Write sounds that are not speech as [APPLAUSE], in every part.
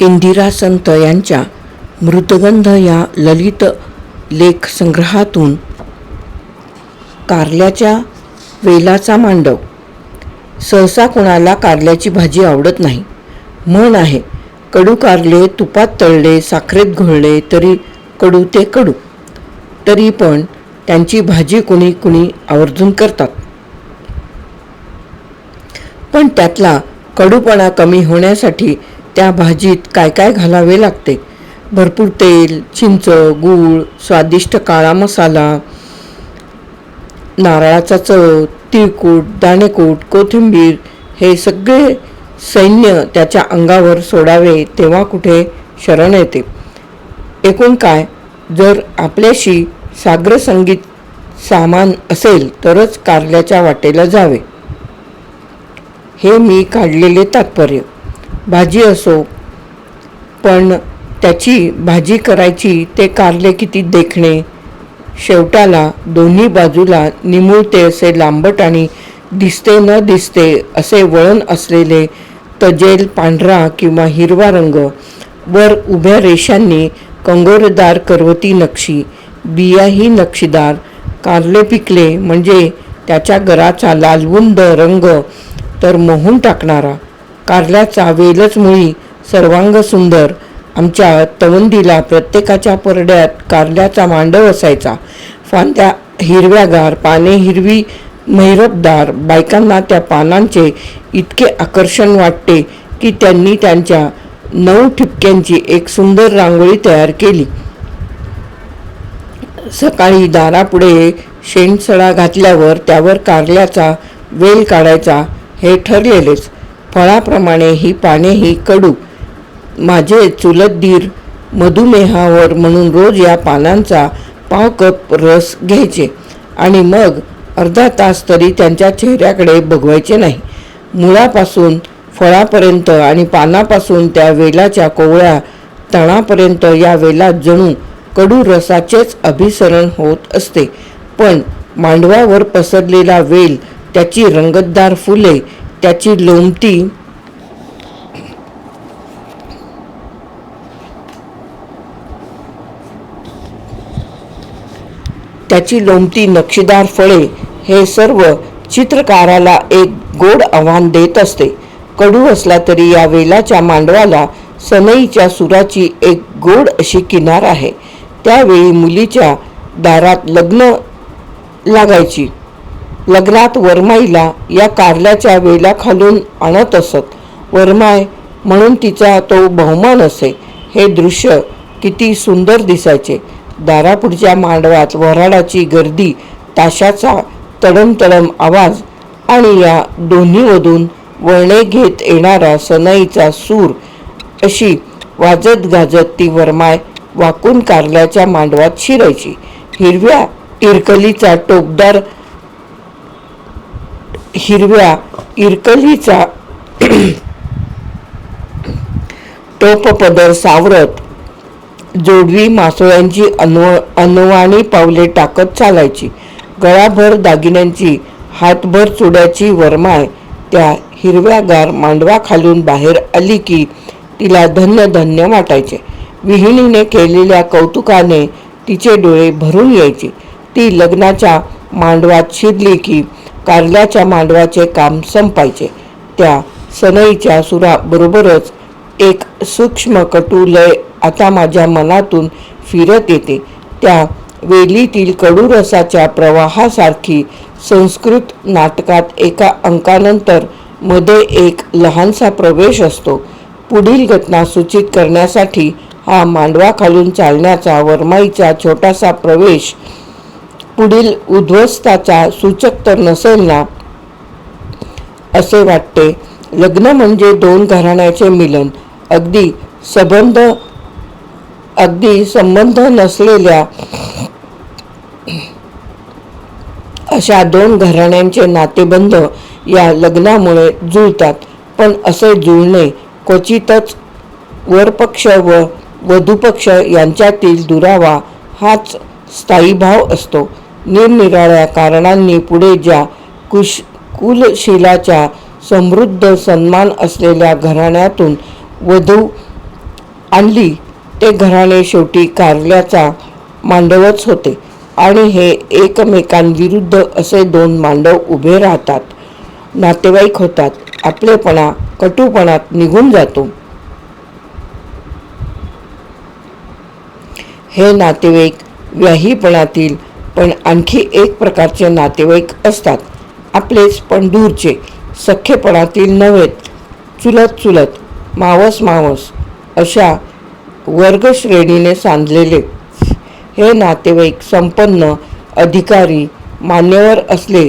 इंदिरा संत यांच्या मृतगंध या ललित लेख संग्रहातून कारल्याच्या वेलाचा मांडव. सहसा कुणाला कारल्याची भाजी आवडत नाही. म्हण आहे कडू कारले तुपात तळले साखरेत घोळले तरी कडू ते कडू. तरी पण त्यांची भाजी कुणी कुणी आवर्जून करतात. पण त्यातला कडूपणा कमी होण्यासाठी त्या भाजीत काय काय घालावे लागते? भरपूर तेल चिंच गूळ स्वादिष्ट काळा मसाला नारळाचा चव तिळकूट दाणेकूट कोथिंबीर हे सगळे सैन्य त्याच्या अंगावर सोडावे तेव्हा कुठे शरण येते. एकूण काय? जर आपल्याशी साग्रसंगीत सामान असेल तरच कारल्याच्या वाटेला जावे. हे मी काढलेले तात्पर्य. भाजी असो पण त्याची भाजी करायची ते कारले किती देखणे. शेवटाला दोन्ही बाजूला निमुळते असे लांबट आणि दिसते न दिसते असे वळण असलेले तजेल पांढरा किंवा हिरवा रंग. वर उभ्या रेषांनी कंगोरदार करवती नक्षी बियाही नक्षीदार. कारले पिकले म्हणजे त्याच्या गराचा लालबुंद रंग तर मोहून टाकणारा. कारल्याचा वेलच मुळी सर्वांग सुंदर. आमच्या तवंदीला प्रत्येकाच्या परड्यात कारल्याचा मांडव असायचा. फांद्या हिरव्यागार पाने हिरवी मैरपदार. बायकांना त्या पानांचे इतके आकर्षण वाटते की त्यांनी त्यांच्या नऊ ठिपक्यांची एक सुंदर रांगोळी तयार केली. सकाळी दारापुढे शेणसडा घातल्यावर त्यावर कारल्याचा वेल काढायचा हे ठरलेलेच. फळाप्रमाणे ही पानेही कडू. माझे चुलत दीर मधुमेहावर म्हणून रोज या पानांचा पाव कप रस घ्यायचे आणि मग अर्धा तास तरी त्यांच्या चेहऱ्याकडे बघवायचे नाही. मुळापासून फळापर्यंत आणि पानापासून त्या वेलाच्या कोवळ्या तणापर्यंत या वेलात जणू कडू रसाचेच अभिसरण होत असते. पण मांडवावर पसरलेला वेल त्याची रंगतदार फुले त्याची लोमती त्याची लोमती नक्षीदार फळे हे सर्व चित्रकाराला एक गोड आव्हान देत असते. कडू असला तरी या वेलाच्या मांडवाला सनईच्या सुराची एक गोड अशी किनार आहे. त्यावेळी मुलीच्या दारात लग्न लागायची. लग्नात वरमाईला या कारल्याच्या वेला खालून आणत असत. वरमाय म्हणून तिचा तो बहुमान असे. हे दृश्य किती सुंदर दिसायचे. दारापुढच्या मांडवात वऱ्हाडाची गर्दी ताशाचा तडम तडम आवाज आणि या दोन्हीमधून वळणे घेत येणारा सनईचा सूर अशी वाजत गाजत ती वरमाय वाकून कारल्याच्या मांडवात शिरायची. हिरव्या इरकलीचा टोकदार हिरव्या इरकलीचा [CLEARS THROAT] टोप पदर सावरत जोडवी मासोळ्यांची अनव अनवाणी पावले टाकत चालायची. गळाभर दागिन्यांची हातभर चुड्याची वरमाय त्या हिरव्यागार मांडवाखालून बाहेर आली की तिला धन्य धन्य वाटायचे. विहिणीने केलेल्या कौतुकाने तिचे डोळे भरून यायचे. ती लग्नाच्या मांडवात शिरली की कारल्याच्या मांडवाचे काम संपायचे. त्या सनईच्या सुराबरोबरच एक सूक्ष्म कटू लय आता माझ्या मनातून फिरत येते. त्या वेलीतील कडूरसाच्या प्रवाहासारखी संस्कृत नाटकात एका अंकानंतरमध्ये एक लहानसा प्रवेश असतो. पुढील घटना सूचित करण्यासाठी हा मांडवाखालून चालण्याचा वरमाईचा छोटासा प्रवेश पुढील उद्ध्वस्ताचा सूचक तर नसेल ना? असे वाटते. लग्न म्हणजे दोन घराण्याचे मिलन. अगदी संबंध अगदी संबंध नसलेल्या अशा दोन घराण्यांचे नातेबंध या लग्नामुळे जुळतात. पण असे जुळणे क्वचितच वरपक्ष व वधूपक्ष यांच्यातील दुरावा हाच स्थायीभाव असतो. निरनिराळ्या कारणांनी पुढे ज्या कुश कुलशिलाच्या समृद्ध सन्मान असलेल्या घराण्यातून वधू आणली ते घराणे शेवटी कारल्याचा मांडवच होते आणि हे एकमेकांविरुद्ध असे दोन मांडव उभे राहतात. नातेवाईक होतात आपलेपणा कटुपणात निघून जातो. हे नातेवाईक व्याहीपणातील पण आणखी एक प्रकारचे नातेवाईक असतात. आपलेच पण दूरचे सख्खेपणातील नव्हेत. चुलत चुलत मावस मावस अशा वर्गश्रेणीने सांधलेले. हे नातेवाईक संपन्न अधिकारी मान्यवर असले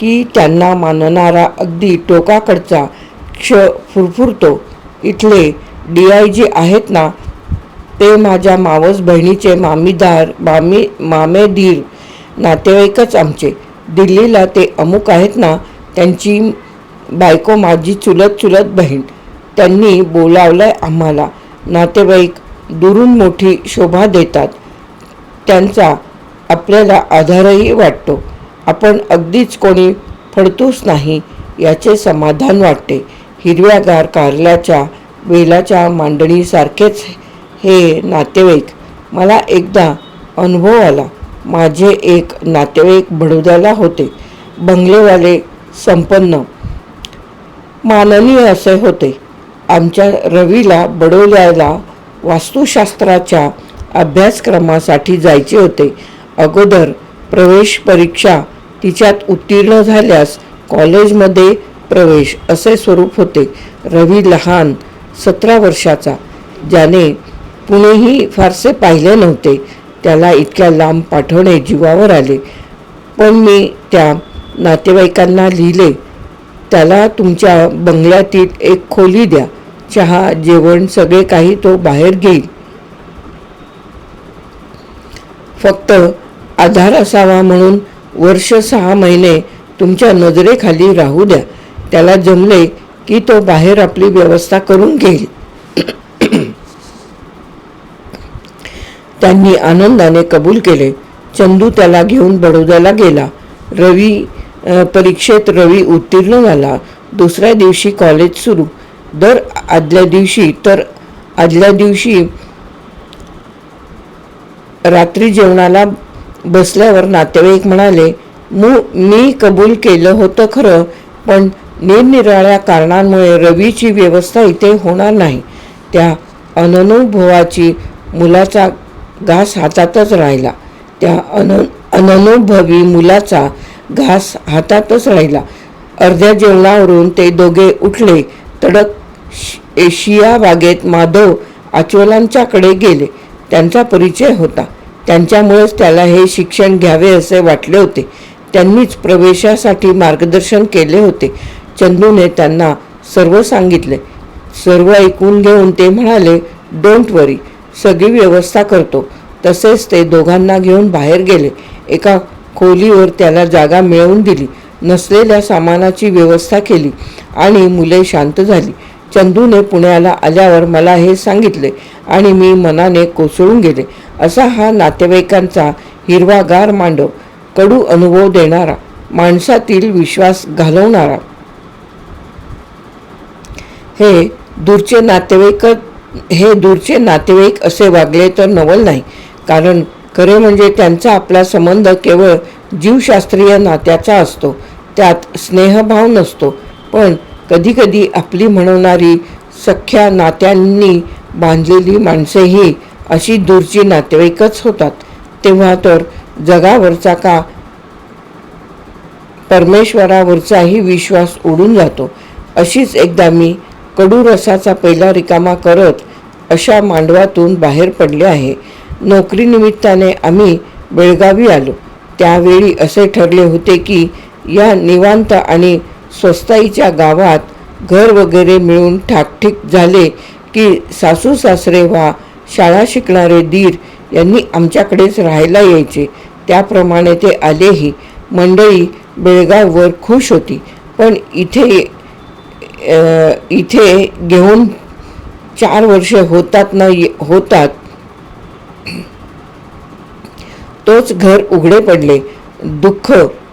की त्यांना मानणारा अगदी टोकाकडचा क्ष फुरफुरतो. इथले डी आय जी आहेत ना ते माझ्या मावस बहिणीचे मामीदार मामी मामेदीर नातेवाईकच आमचे. दिल्लीला ते अमुक आहेत ना त्यांची बायको माझी चुलत चुलत बहीण. त्यांनी बोलावलंय आम्हाला. नातेवाईक दुरून मोठी शोभा देतात. त्यांचा आपल्याला आधारही वाटतो. आपण अगदीच कोणी फडतूस नाही याचे समाधान वाटते. हिरव्यागार कारल्याच्या वेलाच्या मांडणीसारखेच हे नातेवाईक. मला एकदा अनुभव आला. माझे एक नातेवाईक बडोद्याला होते. बंगलेवाले संपन्न. माननीय असे होते. आमच्या रवीला बडोल्याला वास्तुशास्त्राच्या अभ्यासक्रमासाठी जायचे होते. अगोदर प्रवेश परीक्षा तिच्यात उत्तीर्ण झाल्यास कॉलेजमध्ये प्रवेश असे स्वरूप होते. रवी लहान सतरा वर्षाचा. ज्याने पुणेही फारसे पाहिले नव्हते. त्याला इतक्या लांब पाठवणे जीवावर आले. पण मी त्या नातेवाईकांना लिहिले त्याला तुमच्या बंगल्यातील एक खोली द्या. चहा जेवण सगळे काही तो बाहेर घेईल. फक्त आधार असावा म्हणून वर्ष सहा महिने तुमच्या नजरेखाली राहू द्या. त्याला जमले की तो बाहेर आपली व्यवस्था करून घेईल. त्यांनी आनंदाने कबूल केले. चंदू त्याला घेऊन बडोद्याला गेला. रवी परीक्षेत रवी उत्तीर्ण झाला. दुसऱ्या दिवशी कॉलेज सुरू. दर आदल्या दिवशी तर आदल्या दिवशी रात्री जेवणाला बसल्यावर नातेवाईक म्हणाले मू मी कबूल केलं होतं खरं पण निरनिराळ्या कारणांमुळे रवीची व्यवस्था इथे होणार नाही. त्या अननुभवाची मुलाचा घास हातातच राहिला. त्या अन अननुभवी मुलाचा घास हातातच राहिला. अर्ध्या जेवणावरून ते दोघे उठले. तडक श- एशिया बागेत माधव आचोलांच्याकडे गेले. त्यांचा परिचय होता. त्यांच्यामुळेच त्याला हे शिक्षण घ्यावे असे वाटले होते. त्यांनीच प्रवेशासाठी मार्गदर्शन केले होते. चंदूने त्यांना सर्व सांगितले. सर्व ऐकून घेऊन ते म्हणाले डोंट वरी. सगळी व्यवस्था करतो. तसेच ते दोघांना घेऊन बाहेर गेले. एका खोलीवर त्याला जागा मिळवून दिली. नसलेल्या सामानाची व्यवस्था केली आणि मुले शांत झाली. चंदूने पुण्याला आल्यावर मला हे सांगितले आणि मी मनाने कोसळून गेले. असा हा नातेवाईकांचा हिरवागार मांडव कडू अनुभव देणारा माणसातील विश्वास घालवणारा. हे दूरचे नातेवाईक हे दूरचे नातेवाईक असे वागले तर नवल नाही. कारण खरे म्हणजे त्यांचा आपला संबंध केवळ जीवशास्त्रीय नात्याचा असतो. त्यात स्नेहभाव नसतो. पण कधीकधी आपली म्हणवणारी सख्या नात्यांनी बांधलेली माणसेही अशी दूरची नातेवाईकच होतात. तेव्हा तर जगावरचा का परमेश्वरावरचाही विश्वास उडून जातो. अशीच एकदा मी कडू रसाचा पहिला रिकामा करत अशा मांडवातून बाहेर पडले आहे. नोकरीनिमित्ताने आम्ही बेळगावी आलो. त्यावेळी असे ठरले होते की या निवांत आणि स्वस्ताईच्या गावात घर वगैरे मिळून ठाकठीक झाले की सासू सासरे वा शाळा शिकणारे दीर यांनी आमच्याकडेच राहायला यायचे. त्याप्रमाणे ते आलेही. मंडळी बेळगाववर खुश होती. पण इथे इथे घेऊन चार वर्ष होतात ना होतात. तोच घर उघडे पडले. दुःख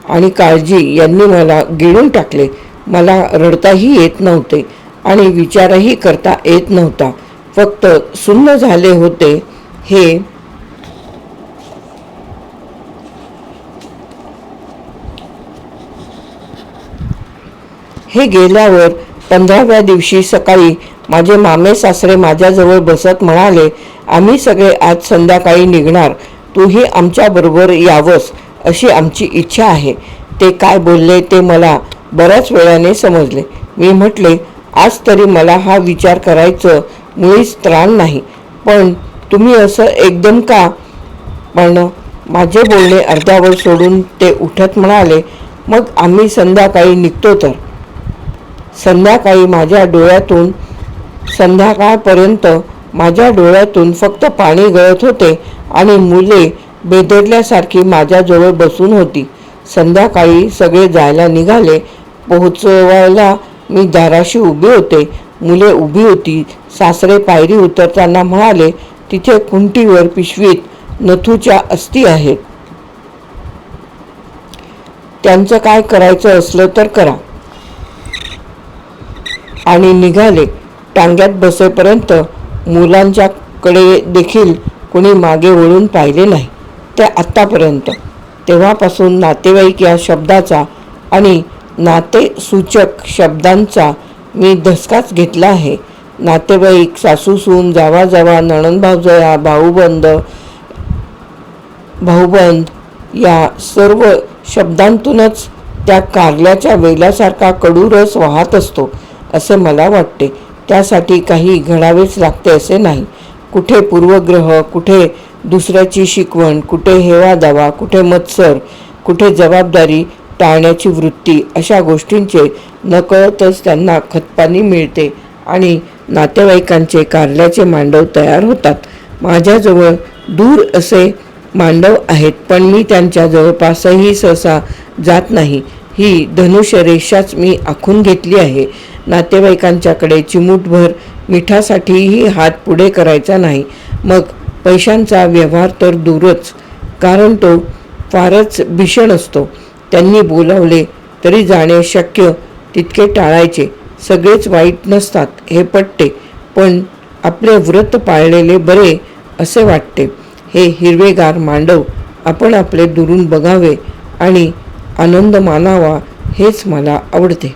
आणि काळजी यांनी मला गिळून टाकले. मला रडताही येत नव्हते आणि विचारही करता येत नव्हता. फक्त सुन्न झाले होते हे हे गेल्यावर पंधराव्या दिवशी सकाळी माझे मामे सासरे माझ्याजवळ बसत म्हणाले आम्ही सगळे आज संध्याकाळी निघणार. तूही आमच्याबरोबर यावंस अशी आमची इच्छा आहे. ते काय बोलले ते मला बऱ्याच वेळाने समजले. मी म्हटले आज तरी मला हा विचार करायचं मुळीच त्राण नाही पण तुम्ही असं एकदम का पण माझे बोलणे अर्ध्यावर सोडून ते उठत म्हणाले मग आम्ही संध्याकाळी निघतो तर. संध्याकाळी माझ्या डोळ्यातून संध्याकाळपर्यंत माझ्या डोळ्यातून फक्त पाणी गळत होते आणि मुले बेदरल्यासारखी माझ्याजवळ बसून होती. संध्याकाळी सगळे जायला निघाले. पोहोचवायला मी दाराशी उभी होते. मुले उभी होती. सासरे पायरी उतरताना म्हणाले तिथे कुंटीवर पिशवीत नथूच्या अस्थी आहेत. त्यांचं काय करायचं असलं तर करा. आणि निघाले. टांग्यात बसेपर्यंत मुलांच्याकडे देखील कोणी मागे वळून पाहिले नाही. ते आत्तापर्यंत. तेव्हापासून नातेवाईक या शब्दाचा आणि नातेसूचक शब्दांचा मी धसकाच घेतला आहे. नातेवाईक सासूसून जावा जावा नणंद भाऊबंद भाऊबंद या सर्व शब्दांतूनच त्या कारल्याच्या वेल्यासारखा कडू रस वाहत असतो. असे मला वाटते. त्यासाठी काही घडावेच लागते असे नाही. कुठे पूर्वग्रह कुठे दुसऱ्याची शिकवण कुठे हेवा दावा कुठे मत्सर कुठे जबाबदारी टाळण्याची वृत्ती अशा गोष्टींचे नकळतच त्यांना खतपाणी मिळते आणि नातेवाईकांचे कारल्याचे मांडव तयार होतात. माझ्याजवळ दूर असे मांडव आहेत पण मी त्यांच्या जवळपासही सहसा जात नाही. ही धनुष्य रेषाच मी आखून घेतली आहे. नातेवाईकांच्याकडे चिमूटभर मिठासाठीही हात पुढे करायचा नाही. मग पैशांचा व्यवहार तर दूरच कारण तो फारच भीषण असतो. त्यांनी बोलावले तरी जाणे शक्य तितके टाळायचे. सगळेच वाईट नसतात हे पटते पण आपले व्रत पाळलेले बरे असे वाटते. हे हिरवेगार मांडव आपण आपले दुरून बघावे आणि आनंद मानावा हेच मला आवडते.